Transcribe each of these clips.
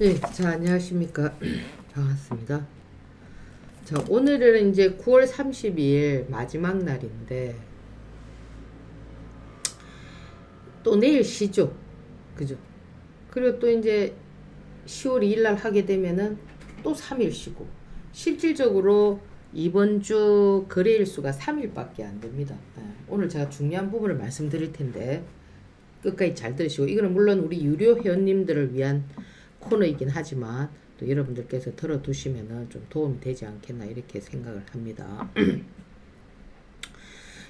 네, 자, 안녕하십니까. 반갑습니다. 자, 오늘은 이제 9월 30일 마지막 날인데, 또 내일 쉬죠. 그죠? 그리고 또 이제 10월 2일 날 하게 되면은 또 3일 쉬고, 실질적으로 이번 주 거래일 수가 3일밖에 안 됩니다. 예, 오늘 제가 중요한 부분을 말씀드릴 텐데, 끝까지 잘 들으시고, 이거는 물론 우리 유료 회원님들을 위한 코너이긴 하지만 또 여러분들께서 들어두시면은 좀 도움이 되지 않겠나 이렇게 생각을 합니다.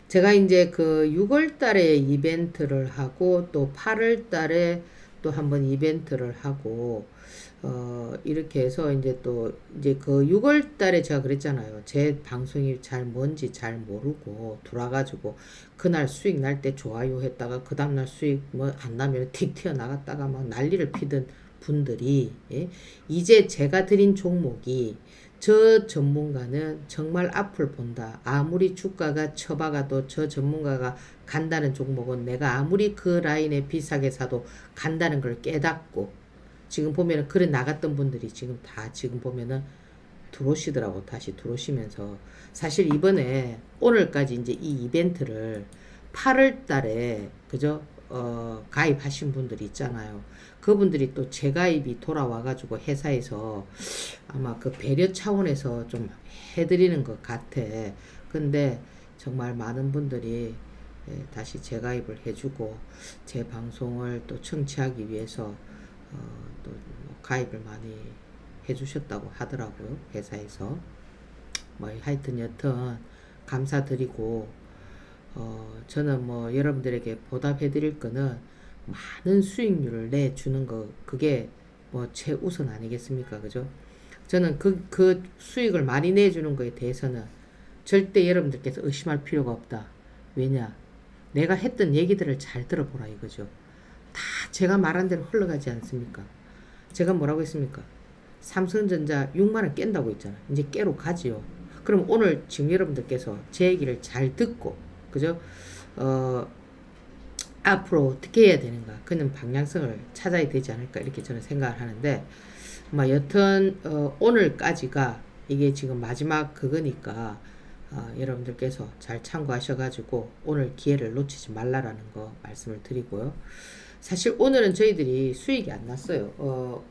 제가 이제 그 6월 달에 이벤트를 하고 또 8월 달에 또 한번 이벤트를 하고 어 이렇게 해서 이제 또 이제 그 6월 달에 제가 그랬잖아요. 제 방송이 잘 뭔지 잘 모르고 돌아 가지고 그날 수익 날 때 좋아요 했다가 그 다음 날 수익 뭐 안 나면 틱 튀어 나갔다가 막 난리를 피던 분들이 예? 이제 제가 드린 종목이 저 전문가는 정말 앞을 본다. 아무리 주가가 처박아도 저 전문가가 간다는 종목은 내가 아무리 그 라인에 비싸게 사도 간다는 걸 깨닫고 지금 보면은 그래 나갔던 분들이 지금 다 지금 보면은 들어오시더라고 다시 들어오시면서 사실 이번에 오늘까지 이제 이 이벤트를 8월 달에 그죠 어 가입하신 분들이 있잖아요. 그분들이 또 재가입이 돌아와가지고 회사에서 아마 그 배려 차원에서 좀 해드리는 것 같아. 근데 정말 많은 분들이 예, 다시 재가입을 해주고 제 방송을 또 청취하기 위해서 어, 또뭐 가입을 많이 해주셨다고 하더라고요 회사에서. 뭐 하여튼 여튼 감사드리고 어 저는 뭐 여러분들에게 보답해 드릴 거는 많은 수익률을 내주는 거 그게 뭐 최우선 아니겠습니까 그죠 저는 그 그 수익을 많이 내주는 거에 대해서는 절대 여러분들께서 의심할 필요가 없다 왜냐 내가 했던 얘기들을 잘 들어보라 이거죠 다 제가 말한 대로 흘러가지 않습니까 제가 뭐라고 했습니까? 삼성전자 6만원 깬다고 했잖아. 이제 깨로 가지요. 그럼 오늘 지금 여러분들께서 제 얘기를 잘 듣고, 그죠? 어, 앞으로 어떻게 해야 되는가. 그는 방향성을 찾아야 되지 않을까. 이렇게 저는 생각을 하는데, 뭐, 여튼, 어, 오늘까지가 이게 지금 마지막 그거니까, 어, 여러분들께서 잘 참고하셔가지고, 오늘 기회를 놓치지 말라라는 거 말씀을 드리고요. 사실 오늘은 저희들이 수익이 안 났어요. 어,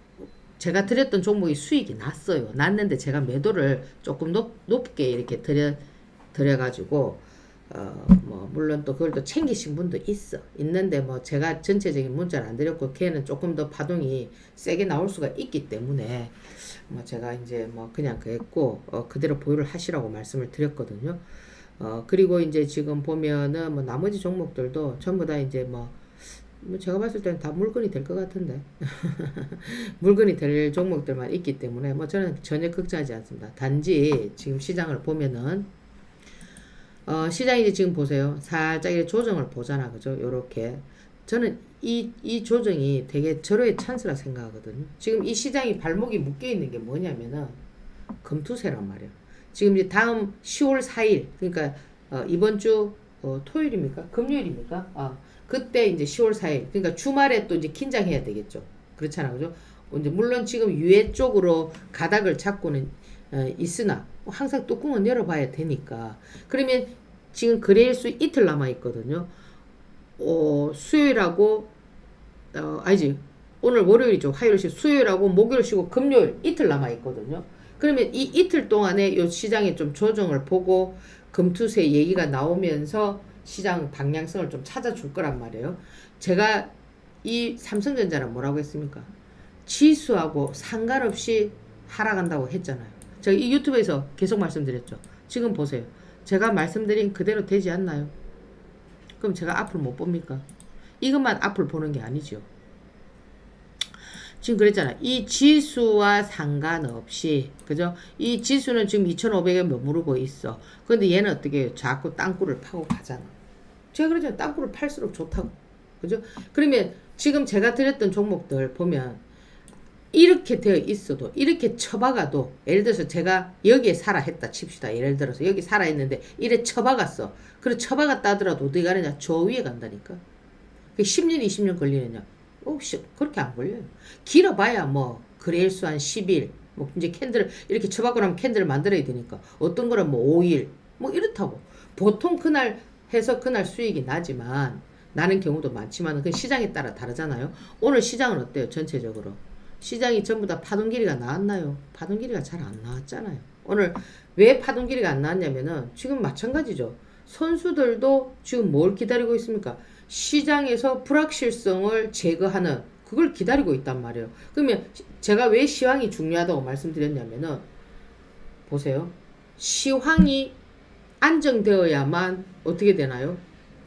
제가 드렸던 종목이 수익이 났어요. 났는데 제가 매도를 조금 높, 높게 이렇게 드려, 드려가지고, 어, 뭐, 물론 또 그걸 또 챙기신 분도 있어. 있는데 뭐 제가 전체적인 문자를 안 드렸고, 걔는 조금 더 파동이 세게 나올 수가 있기 때문에, 뭐 제가 이제 뭐 그냥 그랬고, 어, 그대로 보유를 하시라고 말씀을 드렸거든요. 어, 그리고 이제 지금 보면은 뭐 나머지 종목들도 전부 다 이제 뭐, 뭐 제가 봤을 때는 다 물건이 될 것 같은데 물건이 될 종목들만 있기 때문에 뭐 저는 전혀 걱정하지 않습니다. 단지 지금 시장을 보면은 어 시장이 이제 지금 보세요. 살짝 이렇게 조정을 보잖아, 그죠? 요렇게 저는 이, 이 조정이 되게 절호의 찬스라 생각하거든요. 지금 이 시장이 발목이 묶여 있는 게 뭐냐면은 금투세란 말이야. 지금 이제 다음 10월 4일, 그러니까 어, 이번 주 어, 토요일입니까? 금요일입니까? 아, 그때 이제 10월 4일. 그러니까 주말에 또 이제 긴장해야 되겠죠. 그렇잖아. 그죠? 이제 물론 지금 유해 쪽으로 가닥을 잡고는 어, 있으나 항상 뚜껑은 열어봐야 되니까. 그러면 지금 거래일 수 이틀 남아 있거든요. 어, 수요일하고 어, 아니지. 오늘 월요일이죠. 화요일 쉬고 수요일하고 목요일 쉬고 금요일 이틀 남아 있거든요. 그러면 이 이틀 동안에 요 시장에 좀 조정을 보고 금투세 얘기가 나오면서 시장 방향성을 좀 찾아줄 거란 말이에요. 제가 이 삼성전자는 뭐라고 했습니까? 지수하고 상관없이 하락한다고 했잖아요. 제가 이 유튜브에서 계속 말씀드렸죠. 지금 보세요. 제가 말씀드린 그대로 되지 않나요? 그럼 제가 앞을 못 봅니까? 이것만 앞을 보는 게 아니죠. 지금 그랬잖아. 이 지수와 상관없이, 그죠? 이 지수는 지금 2,500에 머무르고 있어. 근데 얘는 어떻게 해요? 자꾸 땅굴을 파고 가잖아. 제가 그러잖아요. 땅굴을 팔수록 좋다고. 그죠? 그러면 지금 제가 드렸던 종목들 보면 이렇게 되어 있어도 이렇게 쳐박아도 예를 들어서 제가 여기에 살아 했다 칩시다. 예를 들어서 여기 살아 있는데 이래 쳐박았어. 그래 쳐박았다 하더라도 어디 가느냐? 저 위에 간다니까. 10년, 20년 걸리느냐? 혹시 그렇게 안 걸려요. 길어봐야 뭐 그레일수 한 10일 뭐 이제 캔들을 이렇게 쳐박고 나면 캔들을 만들어야 되니까 어떤 거는 뭐 5일 뭐 이렇다고 보통 그날 해서 그날 수익이 나지만 나는 경우도 많지만 그 시장에 따라 다르잖아요 오늘 시장은 어때요 전체적으로 시장이 전부 다 파동 길이가 나왔나요 파동 길이가 잘 안 나왔잖아요 오늘 왜 파동 길이가 안 나왔냐면은 지금 마찬가지죠 선수들도 지금 뭘 기다리고 있습니까 시장에서 불확실성을 제거하는 그걸 기다리고 있단 말이에요. 그러면 시- 제가 왜 시황이 중요하다고 말씀드렸냐면은 보세요. 시황이 안정되어야만 어떻게 되나요?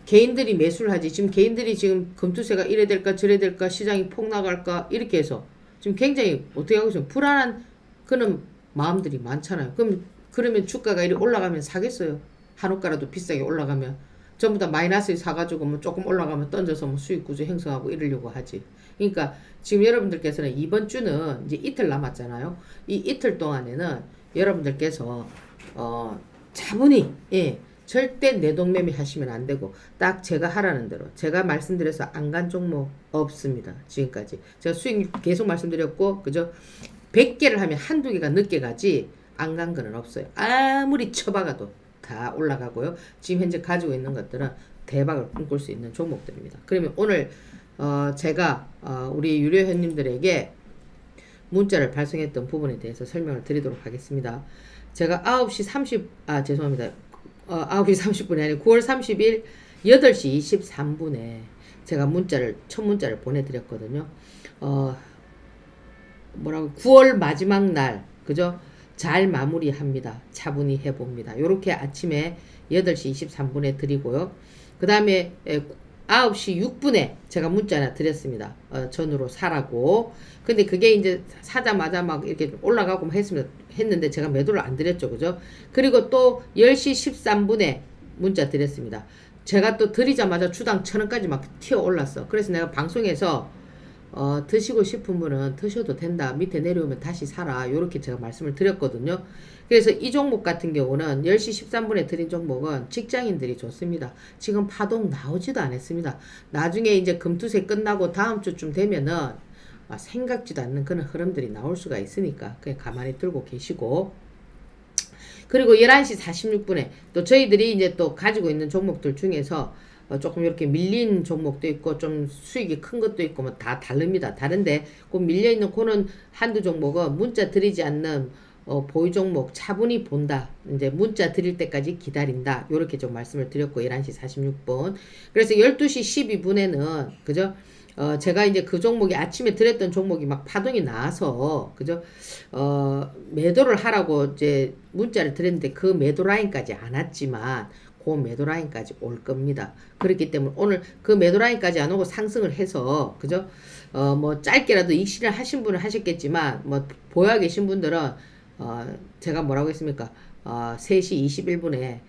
개인들이 매수를 하지. 지금 개인들이 지금 금투세가 이래 될까 저래 될까 시장이 폭 나갈까 이렇게 해서 지금 굉장히 어떻게 하고 있어요? 불안한 그런 마음들이 많잖아요. 그럼 그러면 주가가 이리 올라가면 사겠어요? 한옥가라도 비싸게 올라가면 전부 다 마이너스에 사가지고 뭐 조금 올라가면 던져서 뭐 수익 구조 형성하고 이러려고 하지. 그러니까 지금 여러분들께서는 이번 주는 이제 이틀 남았잖아요. 이 이틀 동안에는 여러분들께서 어 차분히 예 절대 내동매매 하시면 안 되고 딱 제가 하라는 대로 제가 말씀드려서 안 간 종목 없습니다. 지금까지 제가 수익 계속 말씀드렸고 그죠? 100개를 하면 한두 개가 늦게 가지 안 간 거는 없어요. 아무리 쳐박아도 다 올라가고요. 지금 현재 가지고 있는 것들은 대박을 꿈꿀 수 있는 종목들입니다. 그러면 오늘 어 제가 어 우리 유료 회원님들에게 문자를 발송했던 부분에 대해서 설명을 드리도록 하겠습니다. 제가 9시 30, 아, 죄송합니다. 어, 9시 30분이 아니고 9월 30일 8시 23분에 제가 문자를, 첫 문자를 보내드렸거든요. 어, 뭐라고, 9월 마지막 날, 그죠? 잘 마무리합니다. 차분히 해봅니다. 요렇게 아침에 8시 23분에 드리고요. 그 다음에 9시 6분에 제가 문자 하나 드렸습니다. 어, 전으로 사라고. 근데 그게 이제 사자마자 막 이렇게 올라가고 막 했습니다. 했는데 제가 매도를 안 드렸죠. 그죠? 그리고 또 10시 13분에 문자 드렸습니다. 제가 또 드리자마자 주당 천 원까지 막 튀어 올랐어. 그래서 내가 방송에서 어, 드시고 싶은 분은 드셔도 된다. 밑에 내려오면 다시 사라. 요렇게 제가 말씀을 드렸거든요. 그래서 이 종목 같은 경우는 10시 13분에 드린 종목은 직장인들이 좋습니다. 지금 파동 나오지도 않았습니다. 나중에 이제 금투세 끝나고 다음 주쯤 되면은 아, 생각지도 않는 그런 흐름들이 나올 수가 있으니까 그냥 가만히 들고 계시고 그리고 11시 46분에 또 저희들이 이제 또 가지고 있는 종목들 중에서 어, 조금 이렇게 밀린 종목도 있고 좀 수익이 큰 것도 있고 뭐 다 다릅니다. 다른데 그 밀려 있는 그는 한두 종목은 문자 드리지 않는 어, 보유 종목 차분히 본다. 이제 문자 드릴 때까지 기다린다. 요렇게 좀 말씀을 드렸고 11시 46분. 그래서 12시 12분에는 그죠? 어, 제가 이제 그 종목이 아침에 드렸던 종목이 막 파동이 나서, 그죠? 어, 매도를 하라고 이제 문자를 드렸는데 그 매도 라인까지 안 왔지만, 그 매도 라인까지 올 겁니다. 그렇기 때문에 오늘 그 매도 라인까지 안 오고 상승을 해서, 그죠? 어, 뭐 짧게라도 익실을 하신 분은 하셨겠지만, 뭐 보여 계신 분들은, 어, 제가 뭐라고 했습니까? 어, 3시 21분에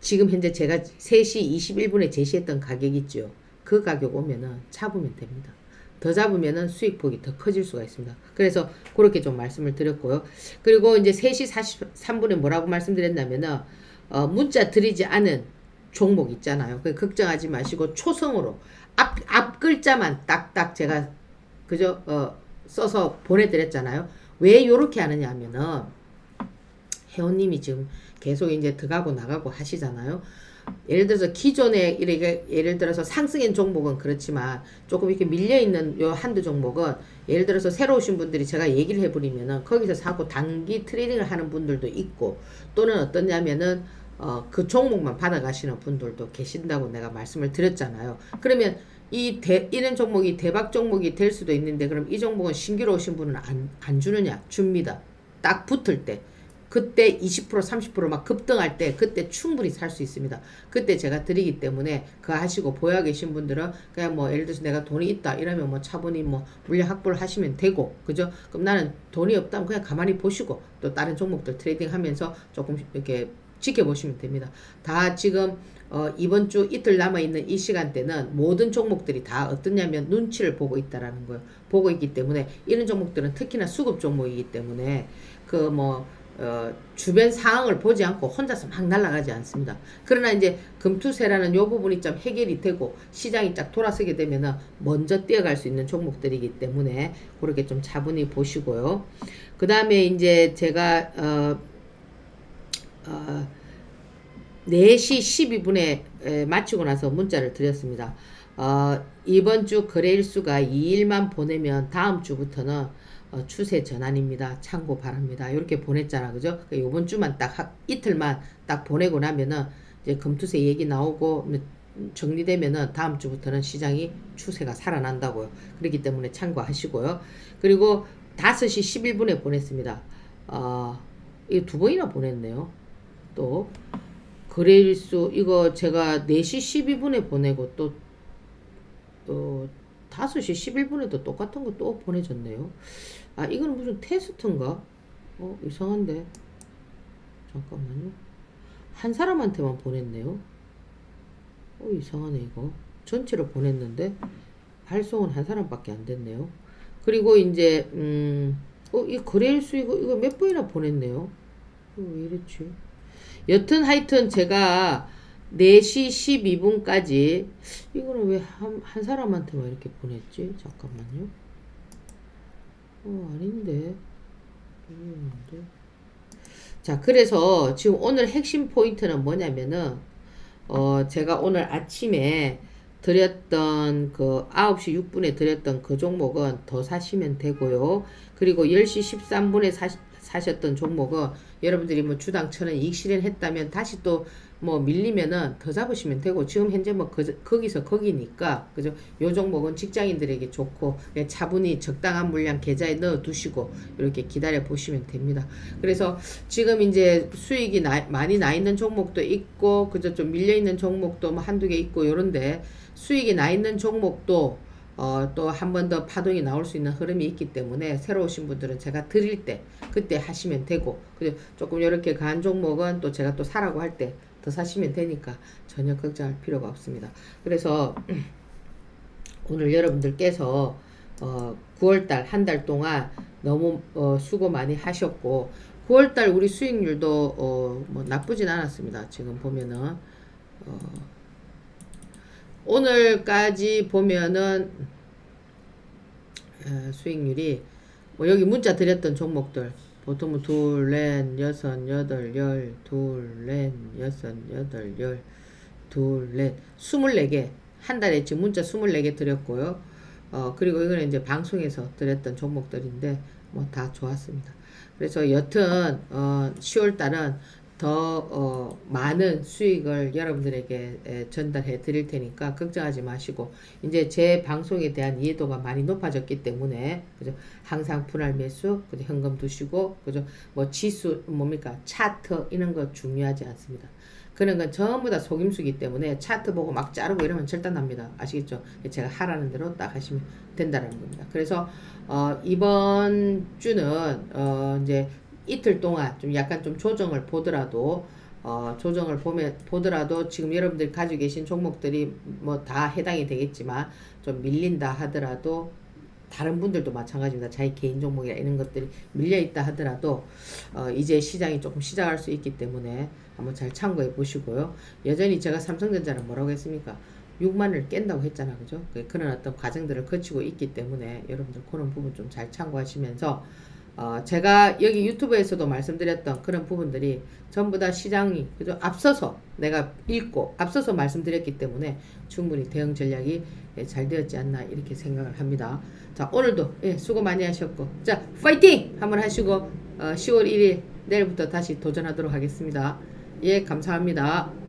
지금 현재 제가 3시 21분에 제시했던 가격 있죠. 그 가격 오면은 잡으면 됩니다. 더 잡으면은 수익폭이 더 커질 수가 있습니다. 그래서 그렇게 좀 말씀을 드렸고요. 그리고 이제 3시 43분에 뭐라고 말씀드렸냐면은 어, 문자 드리지 않은 종목 있잖아요. 그 걱정하지 마시고 초성으로 앞, 앞 글자만 딱딱 제가 그저 어, 써서 보내드렸잖아요. 왜 요렇게 하느냐 하면은 회원님이 지금 계속 이제 들어가고 나가고 하시잖아요. 예를 들어서 기존에 이렇게 예를 들어서 상승인 종목은 그렇지만 조금 이렇게 밀려 있는 요 한두 종목은 예를 들어서 새로 오신 분들이 제가 얘기를 해버리면은 거기서 사고 단기 트레이딩을 하는 분들도 있고 또는 어떠냐면은 어, 그 종목만 받아가시는 분들도 계신다고 내가 말씀을 드렸잖아요. 그러면 이 대, 이런 종목이 대박 종목이 될 수도 있는데 그럼 이 종목은 신규로 오신 분은 안, 안 주느냐? 줍니다. 딱 붙을 때. 그때 20% 30%막 급등할 때 그때 충분히 살 수 있습니다. 그때 제가 드리기 때문에 그 하시고 보여 계신 분들은 그냥 뭐 예를 들어서 내가 돈이 있다 이러면 뭐 차분히 뭐 물량 확보를 하시면 되고 그죠? 그럼 나는 돈이 없다면 그냥 가만히 보시고 또 다른 종목들 트레이딩 하면서 조금 이렇게 지켜보시면 됩니다. 다 지금 어, 이번 주 이틀 남아 있는 이 시간대는 모든 종목들이 다 어떠냐면 눈치를 보고 있다라는 거예요. 보고 있기 때문에 이런 종목들은 특히나 수급 종목이기 때문에 그뭐 어, 주변 상황을 보지 않고 혼자서 막 날아가지 않습니다. 그러나 이제 금투세라는 요 부분이 좀 해결이 되고 시장이 쫙 돌아서게 되면은 먼저 뛰어갈 수 있는 종목들이기 때문에 그렇게 좀 차분히 보시고요. 그 다음에 이제 제가 어, 어, 4시 12분에 마치고 나서 문자를 드렸습니다. 어, 이번 주 거래일수가 2일만 보내면 다음 주부터는 어, 추세 전환입니다. 참고 바랍니다. 이렇게 보냈잖아. 그죠? 그러니까 이번 주만 딱 하, 이틀만 딱 보내고 나면은 이제 금투세 얘기 나오고 정리되면은 다음 주부터는 시장이 추세가 살아난다고요. 그렇기 때문에 참고하시고요. 그리고 5시 11분에 보냈습니다. 어, 이거 두 번이나 보냈네요. 또 거래일수 이거 제가 4시 12분에 보내고 또 어, 5시 11분에도 똑같은 거 또 보내줬네요. 아, 이거는 무슨 테스트인가? 어, 이상한데. 잠깐만요. 한 사람한테만 보냈네요. 어, 이상하네, 이거. 전체로 보냈는데, 발송은 한 사람밖에 안 됐네요. 그리고 이제, 음, 어, 이 거래일수 이거, 이거 몇 번이나 보냈네요. 이거 왜 이랬지? 여튼 하여튼 제가 4시 12분까지 이거는 왜한 한 사람한테만 이렇게 보냈지? 잠깐만요. 어, 아닌데. 아닌데. 자, 그래서 지금 오늘 핵심 포인트는 뭐냐면은 어, 제가 오늘 아침에 드렸던 그 9시 6분에 드렸던 그 종목은 더 사시면 되고요. 그리고 10시 13분에 사, 사셨던 종목은 여러분들이 뭐 주당 천원 이익 실현했다면 다시 또 뭐 밀리면은 더 잡으시면 되고 지금 현재 뭐 그, 거기서 거기니까 그죠? 요 종목은 직장인들에게 좋고 차분히 적당한 물량 계좌에 넣어 두시고 이렇게 기다려 보시면 됩니다. 그래서 지금 이제 수익이 나, 많이 나 있는 종목도 있고 그저 좀 밀려 있는 종목도 뭐 한두 개 있고 요런데 수익이 나 있는 종목도 어, 또 한 번 더 파동이 나올 수 있는 흐름이 있기 때문에 새로 오신 분들은 제가 드릴 때 그때 하시면 되고 그리고 조금 이렇게 간 종목은 또 제가 또 사라고 할 때 더 사시면 되니까 전혀 걱정할 필요가 없습니다. 그래서 오늘 여러분들께서 어, 9월달 한 달 동안 너무 어, 수고 많이 하셨고 9월달 우리 수익률도 어, 뭐 나쁘진 않았습니다. 지금 보면은 어, 오늘까지 보면은 어, 수익률이 뭐 여기 문자 드렸던 종목들 보통은 뭐 둘, 넷, 여섯, 여덟, 열, 둘, 넷, 여섯, 여덟, 열, 둘, 넷, 스물네 개. 한 달에 지금 문자 스물네 개 드렸고요. 어, 그리고 이거는 이제 방송에서 드렸던 종목들인데, 뭐 다 좋았습니다. 그래서 여튼, 어, 10월 달은 더 어, 많은 수익을 여러분들에게 에, 전달해 드릴 테니까 걱정하지 마시고 이제 제 방송에 대한 이해도가 많이 높아졌기 때문에 그죠 항상 분할 매수 그죠 현금 두시고 그죠 뭐 지수 뭡니까 차트 이런 거 중요하지 않습니다. 그런 건 전부 다 속임수기 때문에 차트 보고 막 자르고 이러면 절단납니다. 아시겠죠? 제가 하라는 대로 딱 하시면 된다는 겁니다. 그래서 어, 이번 주는 어, 이제 이틀 동안 좀 약간 좀 조정을 보더라도 어, 조정을 보면 보더라도 지금 여러분들이 가지고 계신 종목들이 뭐 다 해당이 되겠지만 좀 밀린다 하더라도 다른 분들도 마찬가지입니다. 자기 개인 종목이나 이런 것들이 밀려 있다 하더라도 어, 이제 시장이 조금 시작할 수 있기 때문에 한번 잘 참고해 보시고요. 여전히 제가 삼성전자는 뭐라고 했습니까? 6만을 깬다고 했잖아, 그죠? 그- 그런 어떤 과정들을 거치고 있기 때문에 여러분들 그런 부분 좀 잘 참고하시면서 어, 제가 여기 유튜브에서도 말씀드렸던 그런 부분들이 전부 다 시장이 그죠 앞서서 내가 읽고 앞서서 말씀드렸기 때문에 충분히 대응 전략이 예, 잘 되었지 않나 이렇게 생각을 합니다. 자 오늘도 예, 수고 많이 하셨고 자 파이팅 한번 하시고 어, 10월 1일 내일부터 다시 도전하도록 하겠습니다. 예 감사합니다.